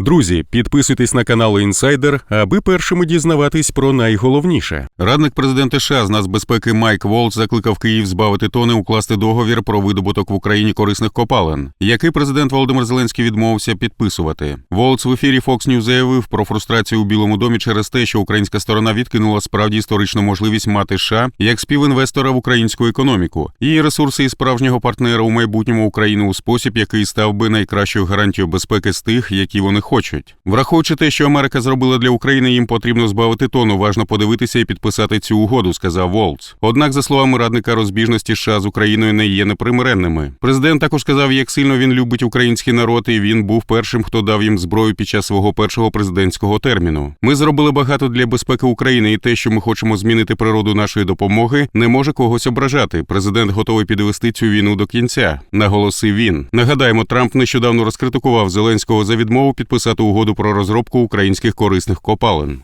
Друзі, підписуйтесь на канал Інсайдер, аби першими дізнаватись про найголовніше. Радник президента США з нацбезпеки Майк Волц закликав Київ збавити тони укласти договір про видобуток в Україні корисних копалин, який президент Володимир Зеленський відмовився підписувати. Волц в ефірі Fox News заявив про фрустрацію у Білому домі через те, що українська сторона відкинула справді історичну можливість мати США як співінвестора в українську економіку, її ресурси і справжнього партнера у майбутньому України у спосіб, який став би найкращою гарантією безпеки з тих, які вони хочуть. Враховуючи те, що Америка зробила для України, їм потрібно збавити тону. Важно подивитися і підписати цю угоду, сказав Волц. Однак, за словами радника розбіжності США з Україною не є непримиренними. Президент також сказав, як сильно він любить український народ, і він був першим, хто дав їм зброю під час свого першого президентського терміну. Ми зробили багато для безпеки України, і те, що ми хочемо змінити природу нашої допомоги, не може когось ображати. Президент готовий підвести цю війну до кінця, наголосив він. Нагадаємо, Трамп нещодавно розкритикував Зеленського за відмову підписати угоду про розробку українських корисних копалин.